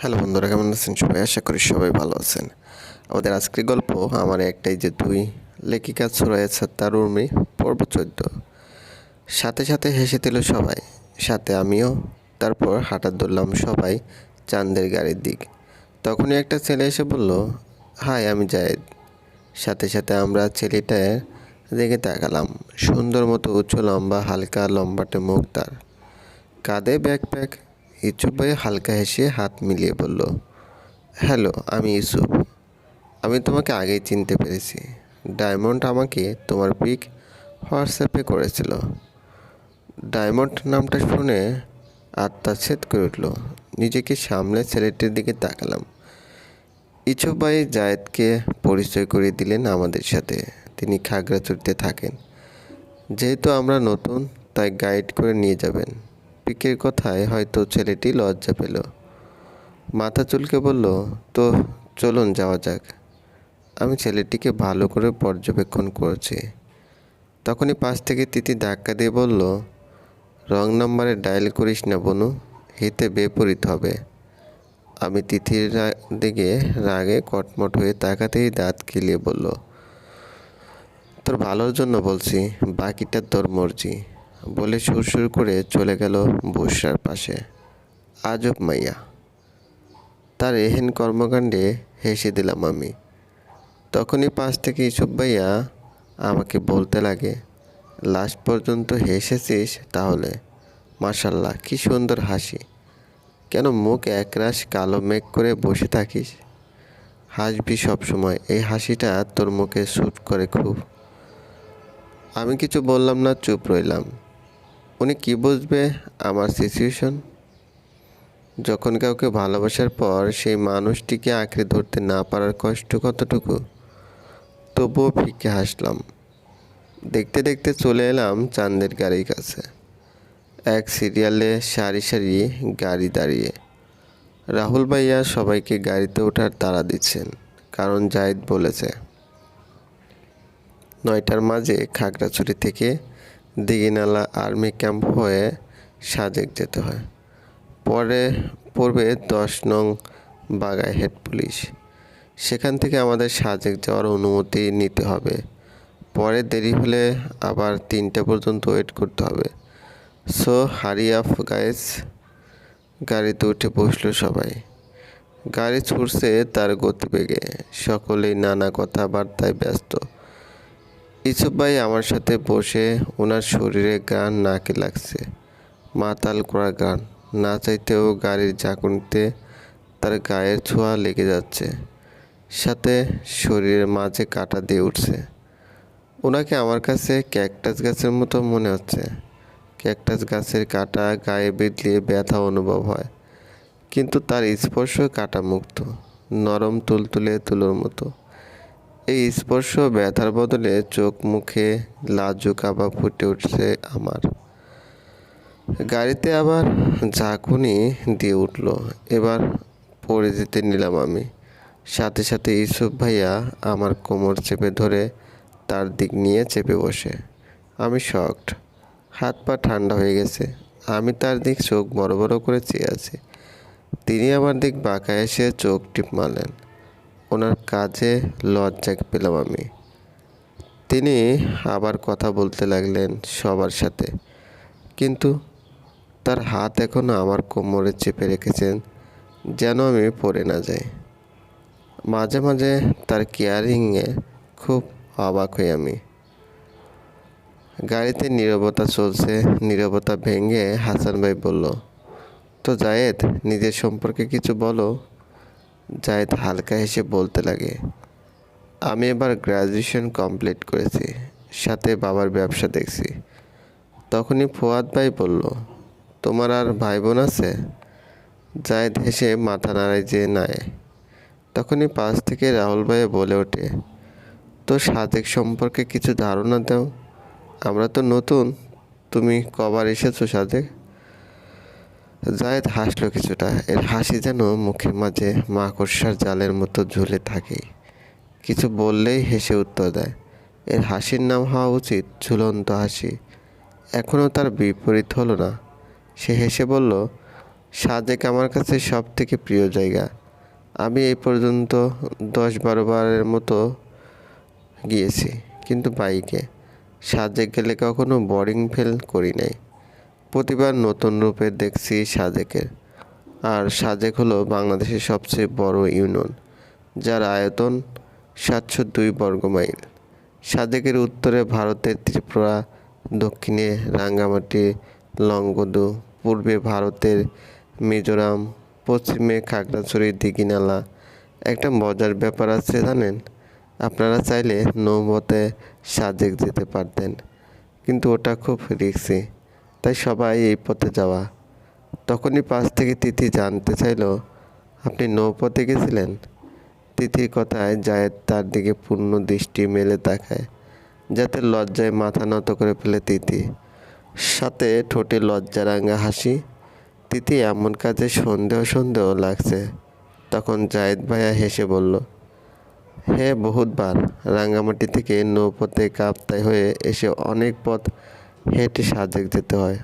Hello বন্ধুরা, কেমন আছেন সবাই? আশা করি সবাই ভালো আছেন। আমাদের আজকের গল্প আমার একটাই যে দুই লেখিকা সুরায়েছা তার উর্মি পর্ব চোদ্দ। সাথে সাথে হেসে দিল সবাই, সাথে আমিও। তারপর হাঁটা ধরলাম সবাই চাঁদের গাড়ির দিক। তখনই একটা ছেলে এসে বলল, হাই, আমি জায়েদ। সাথে সাথে আমরা ছেলেটার দিকে তাকালাম, সুন্দর মতো উঁচু লম্বা, হালকা লম্বাটে মুখ তার। কাঁধে ব্যাকপ্যাক ইউসুফ ভাই হালকা হেসে হাত মিলিয়ে বলল, হ্যালো, আমি ইউসুফ। আমি তোমাকে আগেই চিনতে পেরেছি। ডায়মন্ড আমাকে তোমার পিক হোয়াটসঅ্যাপে করেছিল। ডায়মন্ড নামটা শুনে আত্মা ছেদ করে উঠল। নিজেকে সামলে ছেলেটির দিকে তাকালাম। ইউসুফ ভাই জায়েদকে পরিচয় করিয়ে দিলেন আমাদের সাথে। তিনি খাগড়াছড়িতে থাকেন। যেহেতু আমরা নতুন, তাই গাইড করে নিয়ে যাবেন। পিকের কথায় হয়তো ছেলেটি লজ্জা পেল। মাথা চুলকে বলল তো চলুন যাওয়া যাক। আমি ছেলেটিকে ভালো করে পর্যবেক্ষণ করছি। তখনই পাশ থেকে তিতি ধাক্কা দিয়ে বলল, রং নাম্বারে ডায়াল করিস না বনু, হিতে বিপরীত হবে। আমি তিথির দিকে রাগে কটমট হয়ে তাকাতেই দাঁত কিলিয়ে বলল, তোর ভালোর জন্য বলছি, বাকিটা তোর মর্জি। বলে সুরসুর করে চলে গেল বসরার পাশে। আজব মাইয়া। তার এহেন কর্মকাণ্ডে হেসে দিলাম আমি। তখনই পাশ থেকে ইসব ভাইয়া আমাকে বলতে লাগে, লাস্ট পর্যন্ত হেসেছিস তাহলে? মার্শাল্লাহ কি সুন্দর হাসি। কেন মুখ একরাশ কালো মেঘ করে বসে থাকিস? হাসবি সবসময় এই হাসিটা তোর মুখে শ্যুট করে খুব। আমি কিছু বললাম না, চুপ রইলাম। উনি কি বুঝবে আমার সিচুয়েশন যখন কাউকে ভালোবাসার পর সেই মানুষটিকে আঁকড়ে ধরতে না পারার কষ্ট কতটুকু? তবুও ফিকে হাসলাম। দেখতে দেখতে চলে এলাম চাঁদের গাড়ির কাছে। এক সিরিয়ালে সারি সারি গাড়ি দাঁড়িয়ে। রাহুল ভাইয়া সবাইকে গাড়িতে ওঠার তাড়া দিচ্ছেন, কারণ জাহিদ বলেছে, নয়টার মাঝে খাগড়াছড়ি থেকে দিঘিনালা আর্মি ক্যাম্প হয়ে সাজেক যেতে হয়। পরে পড়বে দশ নং বাগায় হেড পুলিশ। সেখান থেকে আমাদের সাজেক যাওয়ার অনুমতি নিতে হবে। পরে দেরি হলে আবার তিনটে পর্যন্ত ওয়েট করতে হবে। সো, হারি আফ, গাইস। গাড়িতে উঠে বসল সবাই। গাড়ি ছুটছে তার গতিবেগে। সকলেই নানা কথাবার্তায় ব্যস্ত। ইসুফ ভাই আমার সাথে বসে ওনার শরীরে গান নাকে লাগছে, মাতাল করা গান। না চাইতেও গাড়ির ঝাঁকুনিতে তার গায়ের ছোঁয়া লেগে যাচ্ছে, সাথে শরীরের মাঝে কাটা দিয়ে উঠছে। ওনাকে আমার কাছে ক্যাকটাস গাছের মতো মনে হচ্ছে। ক্যাকটাস গাছের কাটা গায়ে বিঁধলে ব্যথা অনুভব হয়, কিন্তু তার স্পর্শ কাটা মুক্ত, নরম তুলতুলে তুলোর মতো। এই স্পর্শ ব্যথার বদলে চোখ মুখে লাজুক আবার ফুটে উঠছে আমার। গাড়িতে আবার ঝাঁকুনি দিয়ে উঠল। এবার পড়ে যেতে নিলাম আমি। সাথে সাথে ইউসুফ ভাইয়া আমার কোমর চেপে ধরে তার দিক নিয়ে চেপে বসে। আমি শকড। হাত পা ঠান্ডা হয়ে গেছে। আমি তার দিক চোখ বড় বড় করে চেয়ে আছি। তিনি আমার দিক বাঁকা এসে চোখ টিপ মারলেন ওনার কাজে লজ্জা পেলাম আমি। তিনি আবার কথা বলতে লাগলেন সবার সাথে। কিন্তু তার হাত এখনও আমার কোমরে চেপে রেখেছেন যেন আমি পড়ে না যাই। মাঝে মাঝে তার কেয়ারিংয়ে খুব অবাক হই আমি। গাড়িতে নীরবতা চলছে, নীরবতা ভেঙে হাসান ভাই বলল, তো জায়েদ, নিজের সম্পর্কে কিছু বলো জায়েদ হালকা হেসে বলতে লাগে, আমি এবার গ্র্যাজুয়েশন কমপ্লিট করেছি, সাথে বাবার ব্যবসা দেখছি। তখনই ফুয়াদ ভাই বলল, তোমার আর ভাই বোন আছে? জায়েদ হেসে মাথা নাড়ায় যে নাই। তখনই পাশ থেকে রাহুল ভাই বলে ওঠে তো সাজেক সম্পর্কে কিছু ধারণা দাও, আমরা তো নতুন, তুমি কবার এসেছ সাজেক? জায়েদ হাসলো কিছুটা। এর হাসি যেন মুখের মাঝে মাকড়সার জালের মতো ঝুলে থাকে। কিছু বললেই হেসে উত্তর দেয়। এর হাসির নাম হওয়া উচিত ঝুলন্ত হাসি। এখনও তার বিপরীত হলো না। সে হেসে বলল, সাজেক আমার কাছে সব থেকে প্রিয় জায়গা। আমি এই পর্যন্ত দশ বারো বারের মতো গিয়েছি, কিন্তু বাইকে সাজেক গেলে কখনো বোরিং ফেল করি নাই। প্রতিবার নতুন রূপে দেখছি সাজেকের। আর সাজেক হলো বাংলাদেশের সবচেয়ে বড় ইউনিয়ন, যার আয়তন সাতশো দুই বর্গমাইল সাজেকের উত্তরে ভারতের ত্রিপুরা, দক্ষিণে রাঙ্গামাটি, লংগদু, পূর্বে ভারতের মিজোরাম, পশ্চিমে খাগড়াছড়ি দিঘিনালা। একটা মজার ব্যাপার আছে জানেন, আপনারা চাইলে নৌমতে সাজেক যেতে পারতেন, কিন্তু ওটা খুব রিক্সি তাই সবাই এই পথে যাওয়া। তখনই পাশ থেকে তিথি জানতে চাইলো, আপনি নৌপথে গেছিলেন? তিথির কথায় জায়েদ তার দিকে পূর্ণ দৃষ্টি মেলে তাকায়, যাতে লজ্জায় মাথা নত করে ফেলে তিথি। সাথে ঠোঁটে লজ্জারাঙ্গা হাসি, তিথি, এমন কাজে সন্দেহ সন্দেহ লাগছে। তখন জায়েদ ভাইয়া হেসে বলল হ্যাঁ বহুতবার রাঙ্গামাটি থেকে নৌপথে কাপ্তায় হয়ে এসে অনেক পথ হেঁটে সাজেক যেতে হয়।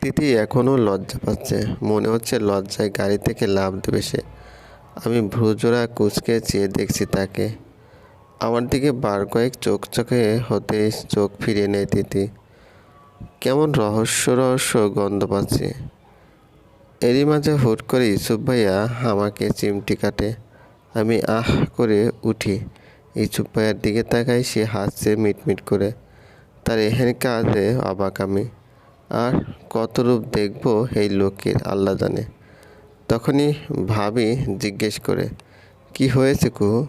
তিথি এখনও লজ্জা পাচ্ছে। মনে হচ্ছে লজ্জায় গাড়ি থেকে লাভ দেবে সে। আমি ভ্রুজোড়া কুচকে চেয়ে দেখছি তাকে। আমার দিকে বার কয়েক চোখ চোখে হতে চোখ ফিরিয়ে নেয় তিথি কেমন রহস্য রহস্য গন্ধ পাচ্ছি। এরই মাঝে হুট করে ইসুফ ভাইয়া আমাকে চিমটি কাটে। আমি আহ করে উঠি। ইসুফ ভাইয়ার দিকে তাকাই সে হাসছে মিটমিট করে। তার এহেন কাজে অবাক আমি। আর কত রূপ দেখব এই লোকের, আল্লাহ জানে। তখনই ভাবি জিজ্ঞেস করে, কি হয়েছে কুহু?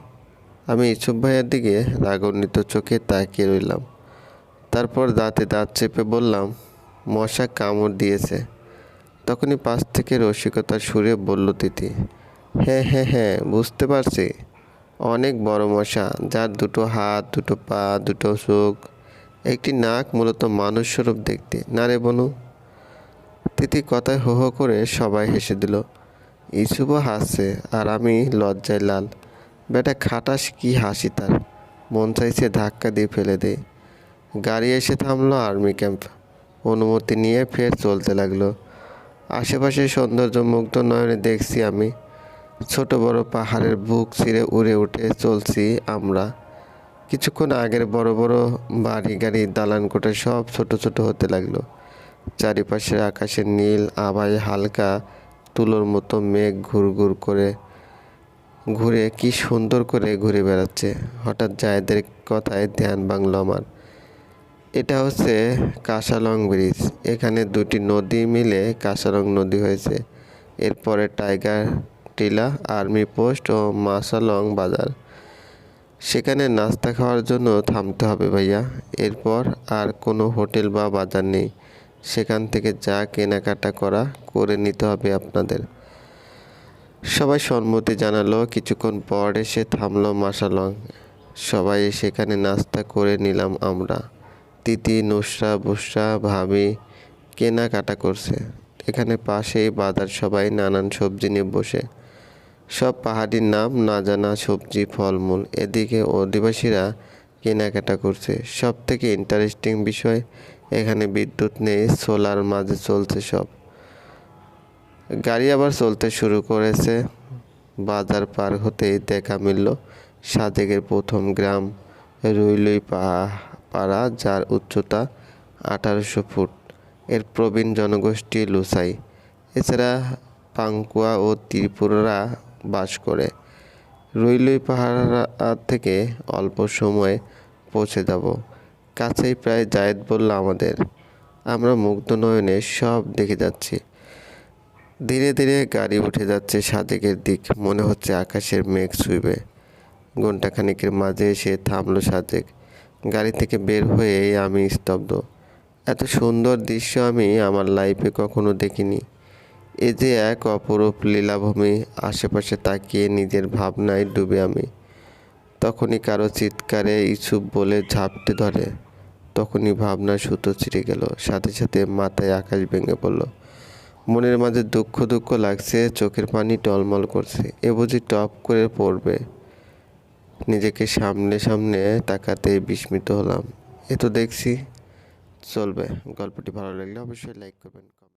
আমি ইসুফ ভাইয়ের দিকে রাগান্বিত চোখে তাকিয়ে রইলাম। তারপর দাঁতে দাঁত চেপে বললাম, মশা কামড় দিয়েছে। তখনই পাশ থেকে রসিকতার সুরে বলল তিথি হ্যাঁ হ্যাঁ হ্যাঁ বুঝতে পারছি। অনেক বড় মশা, যার দুটো হাত, দুটো পা, দুটো চোখ একটি নাক মূলত মানুষ স্বরূপ দেখতে। না রে বনু। তিথি কথায় হো হো করে সবাই হেসে দিল ইসুবও হাসছে, আর আমি লজ্জায় লাল। বেটা খাটাস কি হাসি তার। মন চাইছে ধাক্কা দিয়ে ফেলে দে। গাড়ি এসে থামলো আর্মি ক্যাম্প। অনুমতি নিয়ে ফের চলতে লাগল। আশেপাশে সৌন্দর্য মুগ্ধ নয়নে দেখছি আমি। ছোট বড় পাহাড়ের বুক ছিঁড়ে উড়ে উঠে চলছি আমরা। কিছুক্ষণ আগের বড় বড় বাড়ি গাড়ি দালান কোটে সব ছোট ছোট হতে লাগল। চারিপাশের আকাশের নীল আভায় হালকা, তুলোর মতো মেঘ ঘুর ঘুর করে ঘুরে কি সুন্দর করে ঘুরে বেড়াচ্ছে। হঠাৎ জায়দের কথায় ধ্যান বাংলো আমার। এটা হচ্ছে কাঁসালং ব্রিজ। এখানে দুটি নদী মিলে কাঁসালং নদী হয়েছে। এরপরে টাইগার টিলা, আর্মি পোস্ট ও মাসালং বাজার। সেখানে নাস্তা খাওয়ার জন্য থামতে হবে ভাইয়া। এরপর আর কোনো হোটেল বা বাজার নেই। সেখান থেকে যা কেনাকাটা করা করে নিতে হবে আপনাদের। সবাই সম্মতি জানালো, কিছুক্ষণ পর এসে থামলো মাসালং সবাই সেখানে নাস্তা করে নিলাম আমরা। তিতি, নুসরা, বুসরা, ভাবি কেনাকাটা করছে। এখানে পাশেই বাজার সবাই নানান সবজি নিয়ে বসে। সব পাহাড়ির নাম না জানা সবজি, ফলমূল এদিকে অধিবাসীরা কেনাকাটা করছে। সব থেকে ইন্টারেস্টিং বিষয়, এখানে বিদ্যুৎ নেই সোলার মাঝে চলছে সব। গাড়ি আবার চলতে শুরু করেছে। বাজার পার হতেই দেখা মিলল সাজেকের প্রথম গ্রাম রুইলুই পাড়া, যার উচ্চতা আঠারোশো ফুট। এর প্রবীণ জনগোষ্ঠী লুসাই। এছাড়া পাঙ্কুয়া ও ত্রিপুরা বাস করে। রইলই পাহাড় থেকে অল্প সময়ে পৌঁছে যাব। কাছেই প্রায় জায়েদ বলল, আমাদের। আমরা মুগ্ধ নয়নে সব দেখে যাচ্ছি। ধীরে ধীরে গাড়ি উঠে যাচ্ছে সাদেকের দিক। মনে হচ্ছে আকাশের মেঘ ছুঁইবে। ঘণ্টাখানিকের মাঝে এসে থামলো সাদেক। গাড়ি থেকে বের হয়ে আমি স্তব্ধ। এত সুন্দর দৃশ্য আমি আমার লাইফে কখনো দেখিনি। এ যে এক অপরূপ লীলাভূমি আশেপাশে তাকিয়ে নিজের ভাবনায় ডুবে আমি। তখনই কারও চিৎকারে ইসুপ বলে ঝাপটে ধরে। তখনই ভাবনা সুতো ছিঁড়ে গেল, সাথে সাথে মাথায় আকাশ ভেঙে পড়ল। মনের মাঝে দুঃখ দুঃখ লাগছে, চোখের পানি টলমল করছে, এ বুঝি টপ করে পড়বে। নিজেকে সামনে সামনে তাকাতে বিস্মিত হলাম। এ তো দেখছি, চলবে। গল্পটি ভালো লাগলে অবশ্যই লাইক করবেন